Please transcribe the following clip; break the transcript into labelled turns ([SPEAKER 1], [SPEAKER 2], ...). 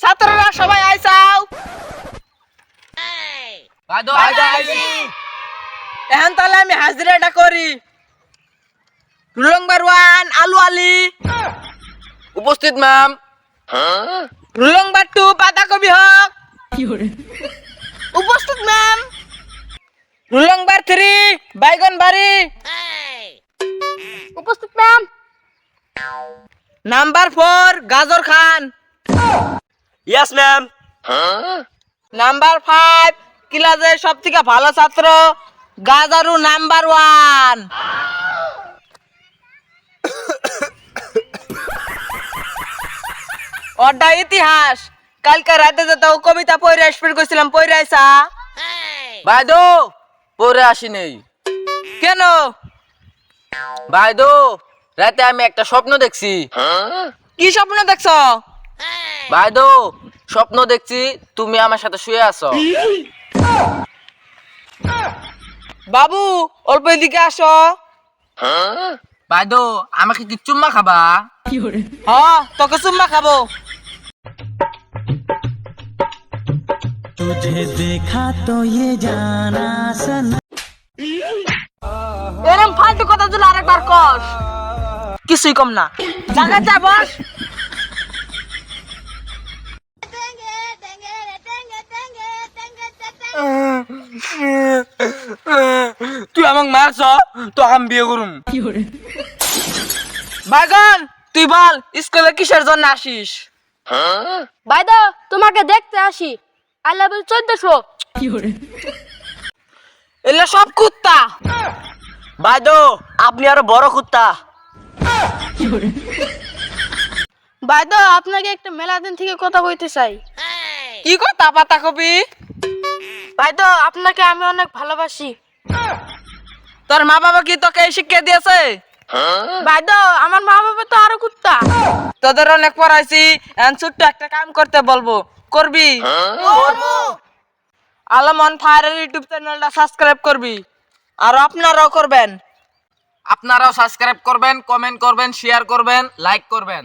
[SPEAKER 1] ছাত্ররা সবাই আইসাও
[SPEAKER 2] বাদো
[SPEAKER 1] এখন তাহলে আমি হাজিরাটা করি। নম্বর ওয়ান আলু আলি।
[SPEAKER 2] উপস্থিত ম্যাম
[SPEAKER 1] রুল নম্বর টু বাঁধাকপি হক। উপস্থিত ম্যাম রুল নম্বর থ্রি বাইগন বাড়ি।
[SPEAKER 3] উপস্থিত ম্যাম
[SPEAKER 1] নাম্বার ফোর গাজর Khan.
[SPEAKER 2] Yes ma'am
[SPEAKER 1] number five ক্লাসের সব থেকে ভালো ছাত্র গাজারু নাম্বার ওয়ান ওটা ইতিহাস। কালকে রাতে যে তো কবিতা পড়ে আসবে করছিলাম পড়ে আইসা?
[SPEAKER 2] বাইদো পরে আসি নেই
[SPEAKER 1] কেন?
[SPEAKER 2] বাইদো রাতে আমি একটা স্বপ্ন দেখছি।
[SPEAKER 1] কি স্বপ্ন দেখছ?
[SPEAKER 2] বাইদো স্বপ্ন দেখছি তুমি আমার সাথে শুয়ে আছো
[SPEAKER 1] বাবু অল্প এদিকে আসো
[SPEAKER 2] বাইদো আমাকে কি চুম্মা খাবা
[SPEAKER 1] হ তোকে চুম্মা খাবো
[SPEAKER 4] तुझे देखा तो ये जाना सना
[SPEAKER 1] এরম ফালতু কথা তুলে আরেকবার কস কিছুই কম না জায়গা যা বস তুই আমাকে মারছ তো আমি বিয়ে করুম বাগন তুই বল স্কুলে কিসের জন্য আসিস?
[SPEAKER 3] বাইদা তোমাকে দেখতে আসি। আই লেভেল চোদ্দশো।
[SPEAKER 1] এগুলো সব কুত্তা।
[SPEAKER 2] বাইদো আপনি আরও বড় কুত্তা।
[SPEAKER 3] বাইদা আপনাকে একটা মেলা দিন থেকে কথা কইতে চাই।
[SPEAKER 1] কি কথা পাতা কবি?
[SPEAKER 3] বাইদা আপনাকে আমি অনেক ভালোবাসি।
[SPEAKER 1] তোর মা বাবা কি তোকে এই শিক্ষা দিয়েছে?
[SPEAKER 3] বাইদা আমার মা বাবা তো আরও কুত্তা।
[SPEAKER 1] তোদের অনেক পড়াইছি ছোট্ট একটা কাম করতে বলব। করবি? আলমন ফায়ারের ইউটিউব চ্যানেলটা সাবস্ক্রাইব করবি। আর আপনারাও করবেন।
[SPEAKER 2] আপনারাও সাবস্ক্রাইব করবেন কমেন্ট করবেন শেয়ার করবেন লাইক করবেন।